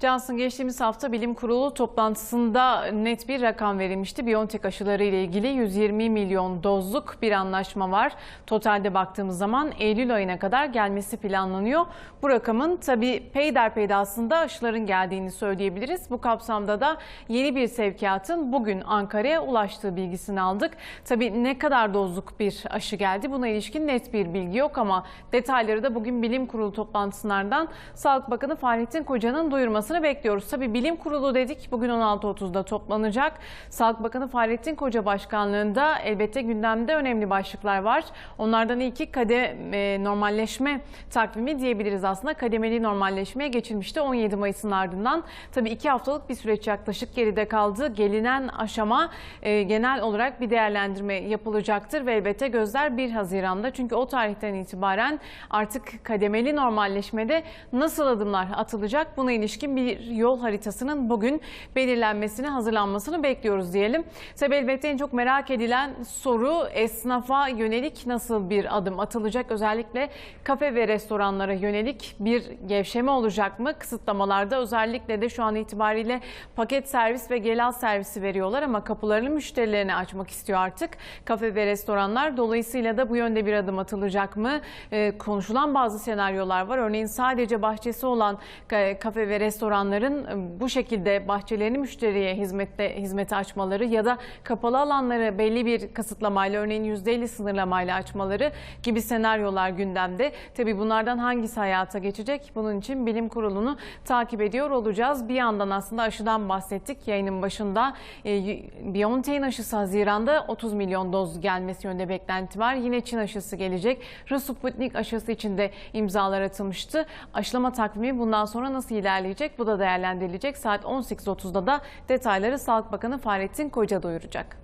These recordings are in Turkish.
Cansın geçtiğimiz hafta bilim kurulu toplantısında net bir rakam verilmişti. Biontech aşıları ile ilgili 120 milyon dozluk bir anlaşma var. Totalde baktığımız zaman Eylül ayına kadar gelmesi planlanıyor. Bu rakamın tabii peyderpey aslında aşıların geldiğini söyleyebiliriz. Bu kapsamda da yeni bir sevkiyatın bugün Ankara'ya ulaştığı bilgisini aldık. Tabii ne kadar dozluk bir aşı geldi buna ilişkin net bir bilgi yok ama detayları da bugün bilim kurulu toplantısından Sağlık Bakanı Fahrettin Koca'nın duyurmasını bekliyoruz. Tabii bilim kurulu dedik bugün 16.30'da toplanacak. Sağlık Bakanı Fahrettin Koca başkanlığında elbette gündemde önemli başlıklar var. Onlardan ilki kademe normalleşme takvimi diyebiliriz aslında. Kademeli normalleşmeye geçilmişti 17 Mayıs'ın ardından. Tabii iki haftalık bir süreç yaklaşık geride kaldı. Gelinen aşama e, genel olarak bir değerlendirme yapılacaktır ve elbette gözler 1 Haziran'da. Çünkü o tarihten itibaren artık kademeli normalleşmede nasıl adımlar atılacak buna ilişkin bir yol haritasının bugün belirlenmesini, hazırlanmasını bekliyoruz diyelim. Tabii elbette en çok merak edilen soru esnafa yönelik nasıl bir adım atılacak? Özellikle kafe ve restoranlara yönelik bir gevşeme olacak mı? Kısıtlamalarda özellikle de şu an itibariyle paket servis ve gel servisi veriyorlar ama kapılarını müşterilerine açmak istiyor artık kafe ve restoranlar. Dolayısıyla da bu yönde bir adım atılacak mı? Ee, konuşulan bazı senaryolar var. Örneğin sadece bahçesi olan ka- kafe ve restoranların e, bu şekilde bahçelerini müşteriye hizmette hizmete açmaları ya da kapalı alanları belli bir kısıtlamayla örneğin %50 sınırlamayla açmaları gibi senaryolar gündemde. Tabii bunlardan hangisi hayata geçecek? Bunun için bilim kurulunu takip ediyor olacağız. Bir yandan aslında aşıdan bahsettik yayının başında. E, BioNTech'in aşısı Haziran'da 30 milyon doz gelmesi yönünde beklenti var. Yine Çin aşısı gelecek. Rus Sputnik aşısı için de imzalar atılmıştı. Aşılama takvimi bundan sonra nasıl ilerleyecek? Bu da değerlendirilecek. Saat 18.30'da da detayları Sağlık Bakanı Fahrettin Koca duyuracak.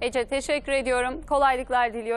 Ece teşekkür ediyorum. Kolaylıklar diliyorum.